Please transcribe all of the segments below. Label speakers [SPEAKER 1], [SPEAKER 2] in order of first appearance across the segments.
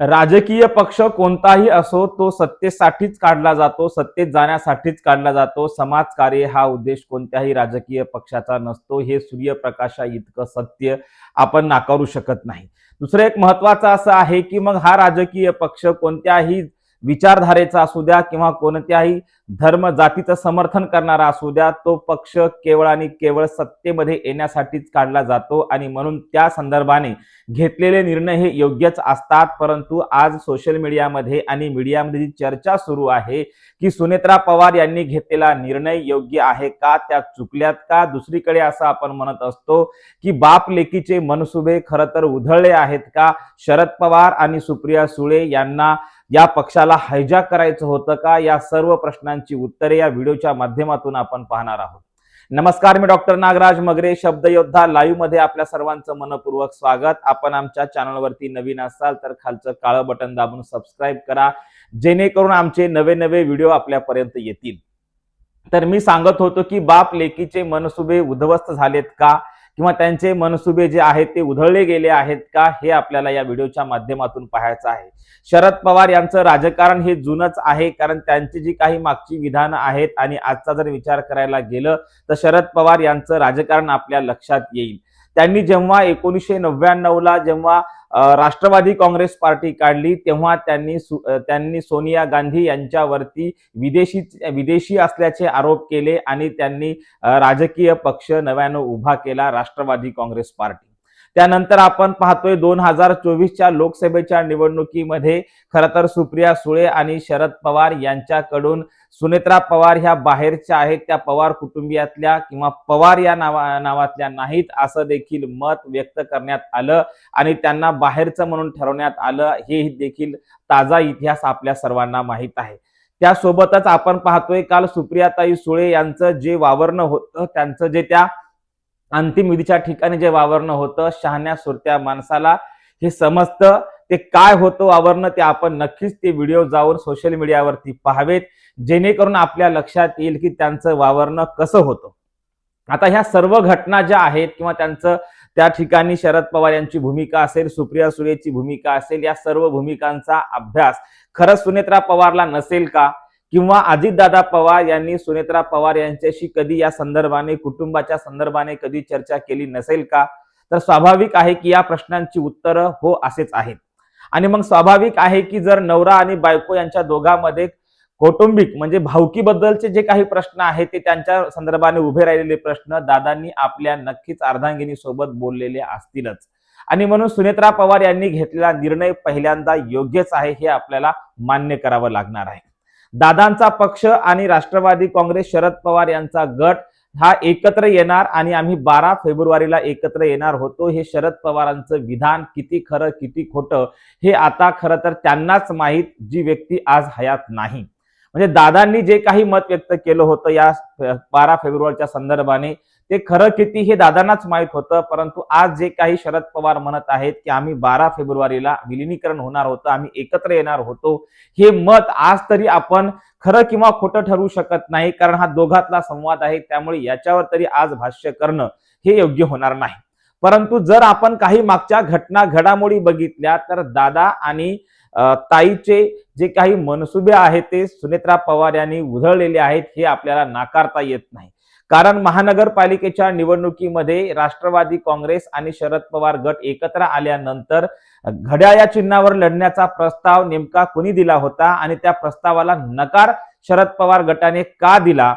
[SPEAKER 1] राजकीय पक्ष कोणताही असो तो सत्तेसाठीच काढला जातो सत्तेत जाण्यासाठीच काढला जातो. समाजकार्य हा उद्देश कोणत्याही राजकीय पक्षाचा नसतो. हे सूर्यप्रकाशा इतकं सत्य आपण नाकारू शकत नाही. दुसरं एक महत्वाचं असं आहे की मग हा राजकीय पक्ष कोणत्याही विचारधारेचा असू द्या किंवा कोणत्याही धर्म जातीचं समर्थन करणारा असू द्या तो पक्ष केवळ आणि केवळ सत्तेमध्ये येण्यासाठीच काढला जातो आणि म्हणून त्या संदर्भाने घेतलेले निर्णय हे योग्यच असतात. परंतु आज सोशल मीडियामध्ये आणि मीडियामध्ये जी चर्चा सुरू आहे की सुनेत्रा पवार यांनी घेतलेला निर्णय योग्य आहे का त्या चुकल्यात का? दुसरीकडे असं आपण म्हणत असतो की बाप लेकीचे मनसुबे खरं तर उधळले आहेत का? शरद पवार आणि सुप्रिया सुळे यांना या पक्षाला हायजॅक करायचं होतं का? या सर्व प्रश्नांची उत्तरे या व्हिडिओच्या माध्यमातून आपण पाहणार आहोत. नमस्कार मी डॉक्टर नागराज मगरे शब्दयोद्धा लाईव्हमध्ये आपल्या सर्वांचं मनपूर्वक स्वागत. आपण आमच्या चॅनलवरती नवीन असाल तर खालचं काळं बटन दाबून सबस्क्राईब करा जेणेकरून आमचे नवे नवे व्हिडिओ आपल्यापर्यंत येतील. तर मी सांगत होतो की बाप लेकीचे मनसुबे उद्ध्वस्त झालेत का? किंवा त्यांचे मनसुबे जे आहेत ते उधळले गेले आहेत का हे आपल्याला या व्हिडिओच्या माध्यमातून पाहायचं आहे. शरद पवार यांचं राजकारण हे जुनच आहे कारण त्यांची जी काही मागची विधानं आहेत आणि आजचा जर विचार करायला गेलं तर शरद पवार यांचं राजकारण आपल्या लक्षात येईल. त्यांनी जेव्हा एकोणीसशे नव्याण्णवला जेव्हा राष्ट्रवादी काँग्रेस पार्टी काढली तेव्हा त्यांनी सु- त्यांनी सोनिया गांधी यांच्यावरती विदेशी विदेशी असल्याचे आरोप केले आणि त्यांनी राजकीय पक्ष नव्यानं उभा केला राष्ट्रवादी काँग्रेस पार्टी. त्यानंतर आपण पाहतोय दोन हजार चोवीसच्या लोकसभेच्या निवडणुकीमध्ये खरं तर सुप्रिया सुळे आणि शरद पवार यांच्याकडून सुनेत्रा पवार ह्या बाहेरच्या आहेत. त्या पवार कुटुंबियातल्या किंवा पवार या नावा नावातल्या नाहीत असं देखील मत व्यक्त करण्यात आलं आणि त्यांना बाहेरचं म्हणून ठरवण्यात आलं. हे देखील ताजा इतिहास आपल्या सर्वांना माहीत आहे. त्यासोबतच आपण पाहतोय काल सुप्रियाताई सुळे यांचं जे वावरणं होतं त्यांचं जे त्या अंतिम विधीच्या ठिकाणी जे वावरणं होतं शहाण्या सुरत्या माणसाला हे समजतं. ते काय होतं वावरणं ते आपण नक्कीच ते व्हिडिओ जाऊन सोशल मीडियावरती पाहावेत. जेणेकरून आपल्या लक्षात येईल की त्यांचं वावरणं कसं होतं. आता ह्या सर्व घटना ज्या आहेत किंवा त्यांचं त्या ठिकाणी शरद पवार यांची भूमिका असेल सुप्रिया सुळेची भूमिका असेल या सर्व भूमिकांचा अभ्यास. खरंच सुनेत्रा पवारला नसेल का? किंवा अजितदादा पवार यांनी सुनेत्रा पवार यांच्याशी कधी या संदर्भाने कुटुंबाच्या संदर्भाने कधी चर्चा केली नसेल का? तर स्वाभाविक आहे की या प्रश्नांची उत्तरं हो असेच आहेत. आणि मग स्वाभाविक आहे की जर नवरा आणि बायको यांच्या दोघांमध्ये कौटुंबिक म्हणजे भावकीबद्दलचे जे काही प्रश्न आहेत ते त्यांच्या संदर्भाने उभे राहिलेले प्रश्न दादांनी आपल्या नक्कीच अर्धांगिनी सोबत बोललेले असतीलच. आणि म्हणून सुनेत्रा पवार यांनी घेतलेला निर्णय पहिल्यांदा योग्यच आहे हे आपल्याला मान्य करावं लागणार आहे. दादांचा पक्ष आणि राष्ट्रवादी काँग्रेस शरद पवार यांचा गट हा एकत्र येणार आणि आम्ही बारा फेब्रुवारीला एकत्र येणार होतो. हे शरद पवारांचं विधान किती खरं किती खोटं हे आता खरं तर त्यांनाच माहीत जी व्यक्ती आज हयात नाही. म्हणजे दादांनी जे काही मत व्यक्त केलं होतं या बारा फेब्रुवारीच्या संदर्भाने ते खरं किती हे दादांनाच माहीत होतं परंतु आज जे काही शरद पवार म्हणत आहेत की आम्ही बारा फेब्रुवारीला विलिनीकरण होणार होतं आम्ही एकत्र येणार होतो हे मत आज तरी आपण खरं किंवा खोटं ठरवू शकत नाही कारण हा दोघातला संवाद आहे त्यामुळे याच्यावर तरी आज भाष्य करणं हे योग्य होणार नाही. परंतु जर आपण काही मागच्या घटना घडामोडी बघितल्या तर दादा आणि ताईचे जे काही मनसुबे आहेत ते सुनेत्रा पवार यांनी उधळलेले आहेत हे आपल्याला नाकारता येत नाही. कारण महानगरपालिकेच्या निवडणुकीमध्ये राष्ट्रवादी काँग्रेस आणि शरद पवार गट एकत्र आल्यानंतर घड्याळ या चिन्हावर लढण्याचा प्रस्ताव नेमका कुणी दिला होता आणि त्या प्रस्तावाला नकार शरद पवार गटाने का दिला?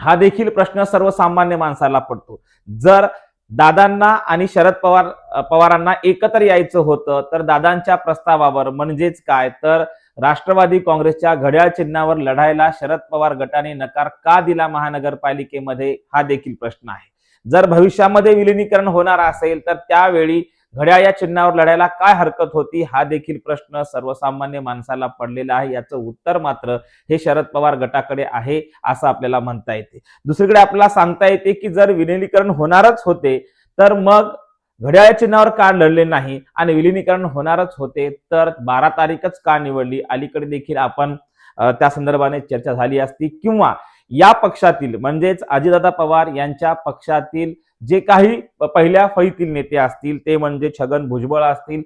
[SPEAKER 1] हा देखील प्रश्न सर्वसामान्य माणसाला पडतो. जर दादांना आणि शरद पवार पवारांना एकत्र यायचं होतं तर दादांच्या प्रस्तावावर म्हणजेच काय? तर राष्ट्रवादी काँग्रेसच्या घड्याळ चिन्हावर लढायला शरद पवार गटाने नकार का दिला महानगरपालिकेमध्ये? हा देखील प्रश्न आहे. जर भविष्यामध्ये विलिनीकरण होणार असेल तर त्यावेळी घड्याळ या चिन्हावर लढायला काय हरकत होती? हा देखील प्रश्न सर्वसामान्य माणसाला पडलेला आहे. याचं उत्तर मात्र हे शरद पवार गटाकडे आहे असं आपल्याला म्हणता येते. दुसरीकडे आपल्याला सांगता येते की जर विलिनीकरण होणारच होते तर मग घड्याळ चिन्हावर का लढले नाही आणि विलिनीकरण होणारच होते तर बारा तारीखच का निवडली? अलीकडे देखील आपण त्या संदर्भाने चर्चा झाली असती. किंवा या पक्षातील म्हणजेच अजितदादा पवार यांच्या पक्षातील जे काही पहिल्या फळीतील नेते असतील ते म्हणजे छगन भुजबळ असतील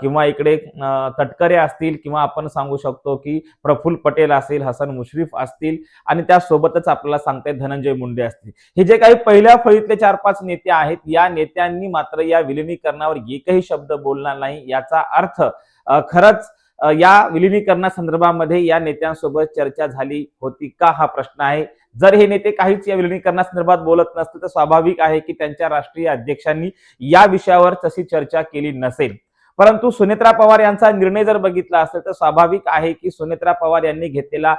[SPEAKER 1] किंवा इकडे तटकरे असतील किंवा आपण सांगू शकतो की प्रफुल्ल पटेल असेल हसन मुश्रीफ असतील आणि त्यासोबतच आपल्याला सांगते धनंजय मुंडे असतील. हे जे काही पहिल्या फळीतले चार पाच नेते आहेत या नेत्यांनी मात्र या विलिनीकरणावर एकही शब्द बोलणार नाही याचा अर्थ खरंच या विलिनीकरणासंदर्भामध्ये या नेत्यांसोबत चर्चा झाली होती का? हा प्रश्न आहे. जर हे नेते काहीच या विलिनीकरणासंदर्भात बोलत नसते तर स्वाभाविक आहे की त्यांच्या राष्ट्रीय अध्यक्षांनी या विषयावर तशी चर्चा केली नसेल. परंतु सुनेत्रा पवार यांचा निर्णय जर बघितला असेल तर स्वाभाविक आहे की सुनेत्रा पवार यांनी घेतलेला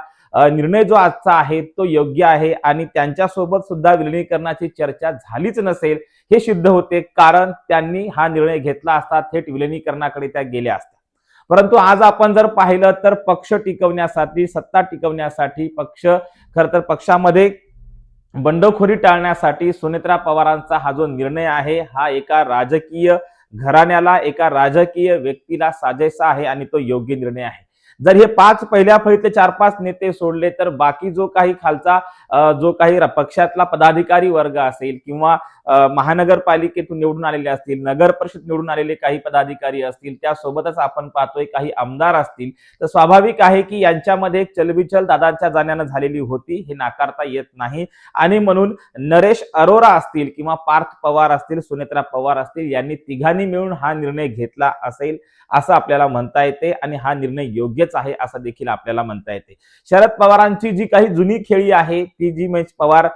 [SPEAKER 1] निर्णय जो आजचा आहे तो योग्य आहे आणि त्यांच्यासोबत सुद्धा विलिनीकरणाची चर्चा झालीच नसेल हे सिद्ध होते. कारण त्यांनी हा निर्णय घेतला असता थेट विलिनीकरणाकडे त्या गेल्या असतात परंतु आज आपण जर पाहिलं तर पक्ष टिकवण्यासाठी सत्ता टिकवण्यासाठी पक्ष खर तर पक्षामध्ये बंडखोरी टाळण्यासाठी सुनेत्रा पवारांचा हा जो निर्णय आहे हा एका राजकीय घराण्याला एका राजकीय व्यक्तीला साजेसा आहे आणि तो योग्य निर्णय आहे. जर हे पाच पहिल्या फळीतले चार पाच नेते सोडले तर बाकी जो काही खालचा जो काही पक्षातला पदाधिकारी वर्ग असेल किंवा महानगरपालिकेतून निवडून आलेले असतील नगर परिषद निवडून आलेले काही पदाधिकारी असतील त्यासोबतच आपण पाहतोय काही आमदार असतील तर स्वाभाविक आहे की यांच्यामध्ये एक चलबिचल दादांच्या जाण्यानं झालेली होती हे नाकारता येत नाही. आणि म्हणून नरेश अरोरा असतील किंवा पार्थ पवार असतील सुनेत्रा पवार असतील यांनी तिघांनी मिळून हा निर्णय घेतला असेल असं आपल्याला म्हणता येते आणि हा निर्णय योग्यच आहे असं देखील आपल्याला म्हणता येते. शरद पवारांची जी काही जुनी खेळी आहे ती जी म्हणजे पवार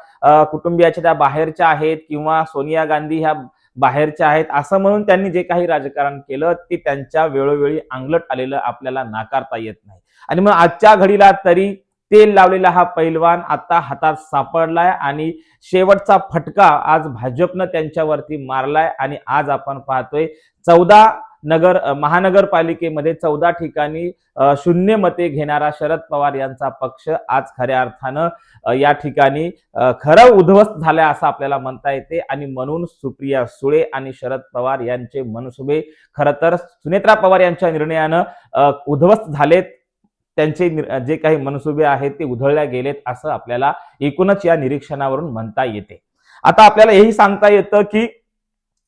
[SPEAKER 1] कुटुंबियाच्या त्या बाहेरच्या आहेत किंवा सोनिया गांधी ह्या बाहेरच्या आहेत असं म्हणून त्यांनी जे काही राजकारण केलं ते त्यांच्या वेळोवेळी अंगलट आलेलं आपल्याला नाकारता येत नाही. आणि मग आजच्या घडीला तरी तेल लावलेला हा पैलवान आता हातात सापडलाय आणि शेवटचा फटका आज भाजपनं त्यांच्यावरती मारलाय आणि आज आपण पाहतोय चौदा नगर महानगरपालिकेमध्ये चौदा ठिकाणी शून्य मते घेणारा शरद पवार यांचा पक्ष आज खऱ्या अर्थानं या ठिकाणी खरं उद्ध्वस्त झालाय असं आपल्याला म्हणता येते. आणि म्हणून सुप्रिया सुळे आणि शरद पवार यांचे मनसुबे खरं तर सुनेत्रा पवार यांच्या निर्णयानं उद्ध्वस्त झालेत. त्यांचे जे काही मनसुबे आहेत ते उधळल्या गेलेत असं आपल्याला एकूणच या निरीक्षणावरून म्हणता येते. आता आपल्याला हेही सांगता येतं की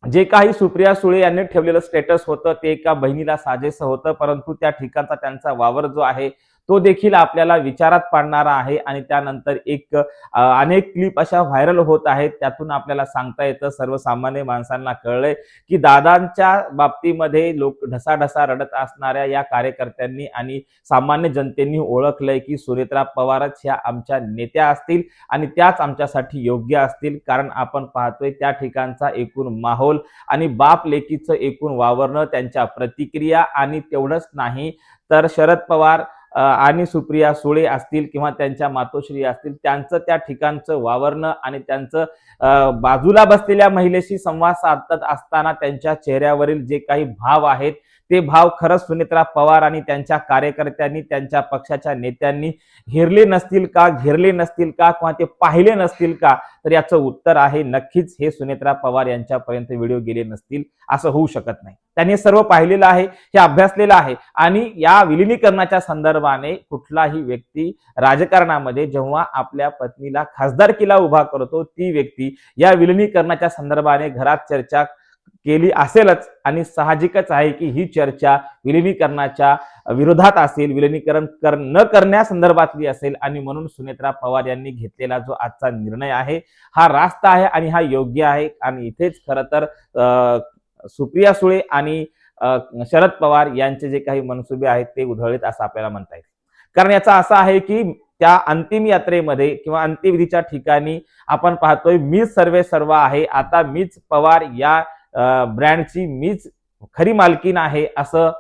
[SPEAKER 1] जे काही सुप्रिया सुळे यांनी ठेवलेलं स्टेटस होतं ते एका बहिणीला साजेसं होतं परंतु त्या ठिकाणचा त्यांचा वावर जो आहे तो देखील आपल्याला विचारात पाडणारा आहे आणि त्यानंतर एक अनेक क्लिप अशा व्हायरल होत आहेत. त्यातून आपल्याला सांगता येतं सर्वसामान्य माणसांना कळलंय की दादांच्या बाबतीमध्ये लोक ढसाढसा रडत असणाऱ्या या कार्यकर्त्यांनी आणि सामान्य जनतेनी ओळखलंय की सुरेत्रा पवारच ह्या आमच्या नेत्या असतील आणि त्याच आमच्यासाठी योग्य असतील. कारण आपण पाहतोय त्या ठिकाणचा एकूण माहोल आणि बाप लेकीचं एकूण वावरणं त्यांच्या प्रतिक्रिया आणि तेवढंच नाही. तर शरद पवार आणि सुप्रिया सुळे असतील किंवा त्यांच्या मातोश्री असतील त्यांचं त्या ठिकाणचं वावरणं आणि त्यांचं बाजूला बसलेल्या महिलेशी संवाद साधत असताना त्यांच्या चेहऱ्यावरील जे काही भाव आहेत ते भाव खरंच सुनेत्रा पवार आणि त्यांच्या कार्यकर्त्यांनी त्यांच्या पक्षाच्या नेत्यांनी घेरले नसतील का घेरले नसतील का किंवा ते पाहिले नसतील का? तर याचं उत्तर आहे नक्कीच हे सुनेत्रा पवार यांच्यापर्यंत व्हिडिओ गेले नसतील असं होऊ शकत नाही. त्यांनी सर्व पाहिलेलं आहे हे अभ्यासलेलं आहे. आणि या विलिनीकरणाच्या संदर्भाने कुठलाही व्यक्ती राजकारणामध्ये जेव्हा आपल्या पत्नीला खासदारकीला उभा करतो ती व्यक्ती या विलिनीकरणाच्या संदर्भाने घरात चर्चा केली असेलच आणि साहजिकच आहे की ही चर्चा विलिनीकरणाच्या विरोधात असेल विलिनीकरण कर न करण्यासंदर्भातली असेल आणि म्हणून सुनेत्रा पवार यांनी घेतलेला जो आजचा निर्णय आहे हा रास्त आहे आणि हा योग्य आहे. आणि इथेच खरं तर सुप्रिया सुळे आणि शरद पवार यांचे जे काही मनसुबे आहेत ते उधळलेत असं आपल्याला म्हणता येईल. कारण याचा असा आहे की त्या अंतिम यात्रेमध्ये किंवा अंत्यविधीच्या ठिकाणी आपण पाहतोय मीच सर्वे सर्व आहे. आता मीच पवार या ब्रँडची मीच खरी मालकीन आहे असं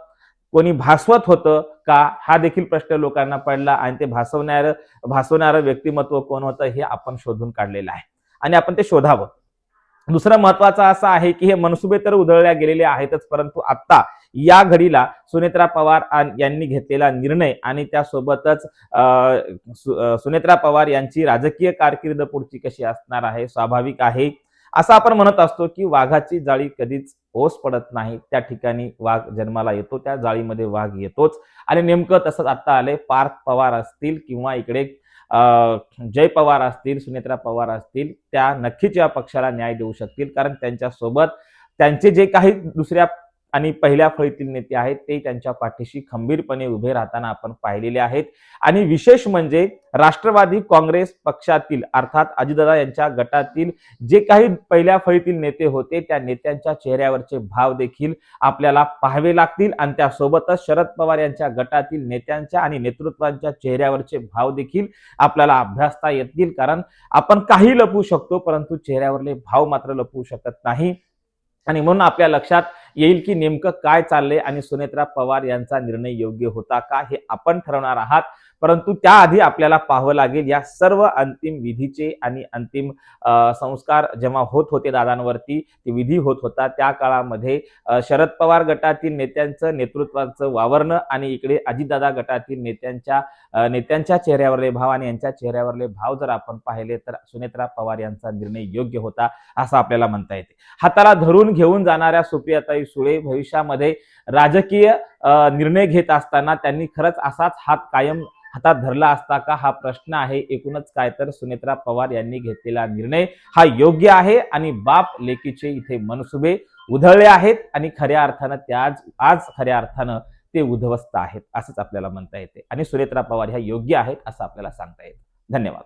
[SPEAKER 1] कोणी भासवत होतं का? हा देखील प्रश्न लोकांना पडला आणि ते भासवणार भासवणारं व्यक्तिमत्व कोण होतं हे आपण शोधून काढलेलं आहे. आणि आपण ते शोधावं. दुसरं महत्वाचं असं आहे की हे मनसुबे तर उधळल्या गेलेले आहेतच परंतु आता या घडीला सुनेत्रा पवार यांनी घेतलेला निर्णय आणि त्यासोबतच सु- सुनेत्रा पवार यांची राजकीय कारकीर्द पुढची कशी असणार आहे? स्वाभाविक आहे असं आपण म्हणत असतो की वाघाची जाळी कधीच ओस पडत नाही. त्या ठिकाणी वाघ जन्माला येतो त्या जाळीमध्ये वाघ येतोच. आणि नेमकं तसंच आता आले पार्थ पवार असतील किंवा इकडे जय पवार असतील सुनेत्रा पवार असतील त्या नक्कीच या पक्षाला न्याय देऊ शकतील. कारण त्यांच्यासोबत त्यांचे जे काही दुसऱ्या आणि पहिल्या फळीतील नेते आहेत ते त्यांच्या पाठीशी खंबीरपणे उभे राहताना आपण पाहिलेले आहेत. आणि विशेष म्हणजे राष्ट्रवादी काँग्रेस पक्षातील अर्थात अजितदादा यांच्या गटातील जे काही पहिल्या फळीतील नेते होते त्या नेत्यांच्या चेहऱ्यावरचे भाव देखील आपल्याला पाहावे लागतील. आणि त्यासोबतच शरद पवार यांच्या गटातील नेत्यांच्या आणि नेतृत्वांच्या चेहऱ्यावरचे भाव देखील आपल्याला अभ्यासता येतील. कारण आपण काही लपवू शकतो परंतु चेहऱ्यावरले भाव मात्र लपवू शकत नाही. आणि म्हणून आपल्या लक्षात येईल की नेमकं काय चाललंय आणि सुनेत्रा पवार यांचा निर्णय योग्य होता का हे आपण ठरवणार आहात. परंतु त्याआधी आपल्याला पाहावं लागेल या सर्व अंतिम विधीचे आणि अंतिम संस्कार जेव्हा होत होते दादांवरती ते विधी होत होता त्या काळामध्ये शरद पवार गटातील नेत्यांचं नेतृत्वाचं वावरणं आणि इकडे अजितदादा गटातील नेत्यांच्या नेत्यांच्या चेहऱ्यावरले भाव आणि यांच्या चेहऱ्यावरले भाव जर आपण पाहिले तर सुनेत्रा पवार यांचा निर्णय योग्य होता असं आपल्याला म्हणता येते. हाताला धरून घेऊन जाणाऱ्या सुप्रियाताई सुळे भविष्यामध्ये राजकीय निर्णय घेत असताना त्यांनी खरंच असाच हात कायम हातात धरला असता का? हा प्रश्न आहे. एकूणच काय तर सुनेत्रा पवार यांनी घेतलेला निर्णय हा योग्य आहे आणि बाप लेकीचे इथे मनसुबे उधळले आहेत आणि खऱ्या अर्थानं ते आज आज खऱ्या अर्थानं ते उद्ध्वस्त आहेत. असंच आपल्याला म्हणता येते. आणि सुनेत्रा पवार ह्या योग्य आहेत असं आपल्याला सांगता येतं. धन्यवाद.